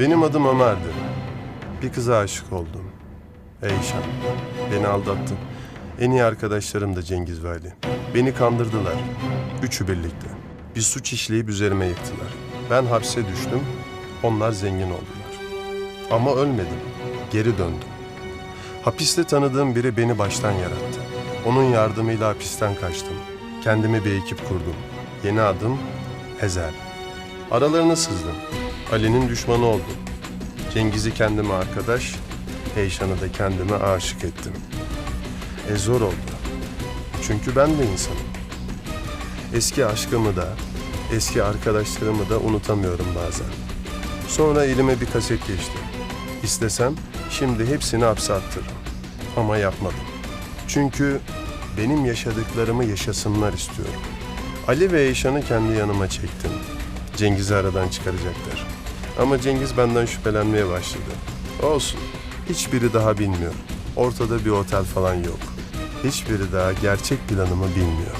Benim adım Ömer'di. Bir kıza aşık oldum. Eyşan. Beni aldattı. En iyi arkadaşlarım da Cengiz ve Ali. Beni kandırdılar. Üçü birlikte. Bir suç işleyip üzerime yıktılar. Ben hapse düştüm. Onlar zengin oldular. Ama ölmedim. Geri döndüm. Hapiste tanıdığım biri beni baştan yarattı. Onun yardımıyla hapisten kaçtım. Kendime bir ekip kurdum. Yeni adım Ezel. Aralarına sızdım. Ali'nin düşmanı oldum. Cengiz'i kendime arkadaş, Eyşan'ı da kendime aşık ettim. E zor oldu. Çünkü ben de insanım. Eski aşkımı da, eski arkadaşlarımı da unutamıyorum bazen. Sonra elime bir kaset geçti. İstesem şimdi hepsini hapse attırırım. Ama yapmadım. Çünkü benim yaşadıklarımı yaşasınlar istiyorum. Ali ve Eyşan'ı kendi yanıma çektim. Cengiz'i aradan çıkaracaklar. Ama Cengiz benden şüphelenmeye başladı. Olsun. Hiçbiri daha bilmiyor. Ortada bir otel falan yok. Hiçbiri daha gerçek planımı bilmiyor.